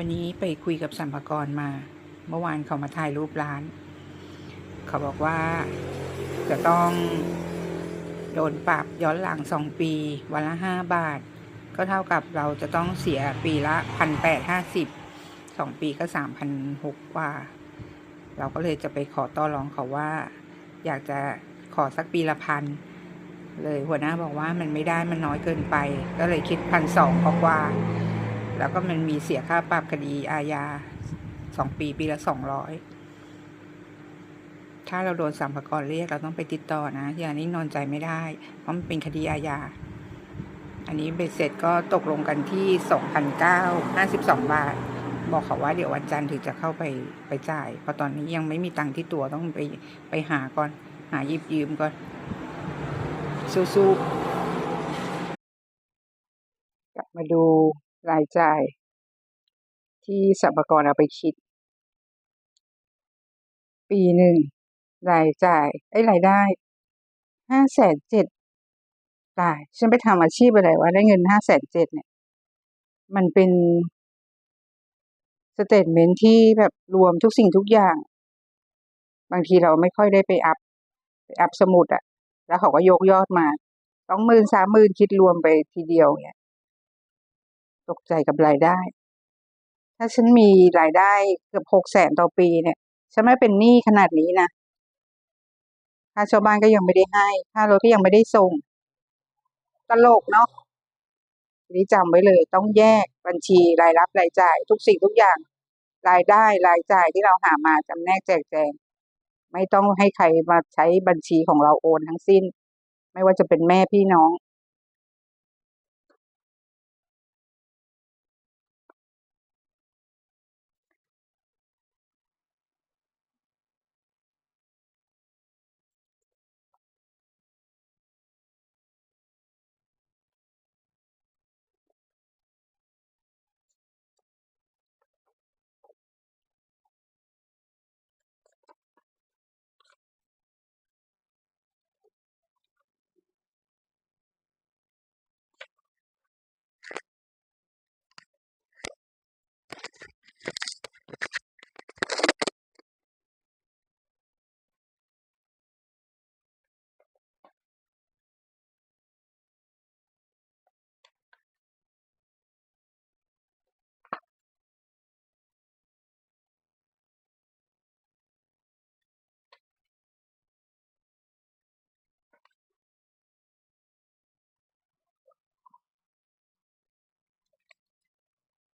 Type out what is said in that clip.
วันนี้ไปคุยกับสัมภากรมา เมื่อวานเขามาถ่ายรูปร้าน เขาบอกว่าจะต้องโดนปรับย้อนหลังสองปี วันละห้าบาท ก็เท่ากับเราจะต้องเสียปีละพันแปดห้าสิบสองปีก็สามพันหกกว่า เราก็เลยจะไปขอต่อรองเขาว่า อยากจะขอสักปีละพันเลยหัวหน้าบอกว่ามันไม่ได้มันน้อยเกินไป ก็เลยคิดพันสองกว่า แล้วก็มันมีเสียค่าปรับคดีอาญาสองปีปีละสองร้อยถ้าเราโดนสัมภากรเรียกเราต้องไปติดต่อนะ อย่างนี้นอนใจไม่ได้ เพราะมันเป็นคดีอาญา อันนี้เบ็ดเสร็จก็ตกลงกันที่สองพันเก้าห้าสิบสองบาท บอกเขาว่าเดี๋ยววันจันทร์ถึงจะเข้าไปไปจ่าย เพราะตอนนี้ยังไม่มีตังค์ที่ตัวต้องไปไปหาก่อน หายิบยืมก่อน สู้ๆกลับมาดู รายจ่าย ที่สรรพากรเอาไปคิด ปีหนึ่งรายจ่ายไอ้รายได้ห้าแสนเจ็ดตาย ฉันไปทำอาชีพอะไรวะได้เงินห้าแสนเจ็ดเนี่ย มันเป็นสเตทเมนที่แบบรวมทุกสิ่งทุกอย่าง บางทีเราไม่ค่อยได้ไปอัพไปอัพสมุดอะแล้วเขาก็ยกยอดมาสองหมื่นสามหมื่นคิดรวมไปทีเดียวเนี่ย ตกใจกับรายได้ ถ้าฉันมีรายได้เกือบหกแสนต่อปีเนี่ย ฉันไม่เป็นหนี้ขนาดนี้นะค่าชาวบ้านก็ยังไม่ได้ให้ค่ารถก็ยังไม่ได้ส่งตลกเนาะนี้จำไว้เลย ต้องแยกบัญชีรายรับรายจ่าย ทุกสิ่งทุกอย่าง รายได้รายจ่ายที่เราหามาจำแนกแจกแจง ไม่ต้องให้ใครมาใช้บัญชีของเราโอนทั้งสิ้น ไม่ว่าจะเป็นแม่พี่น้อง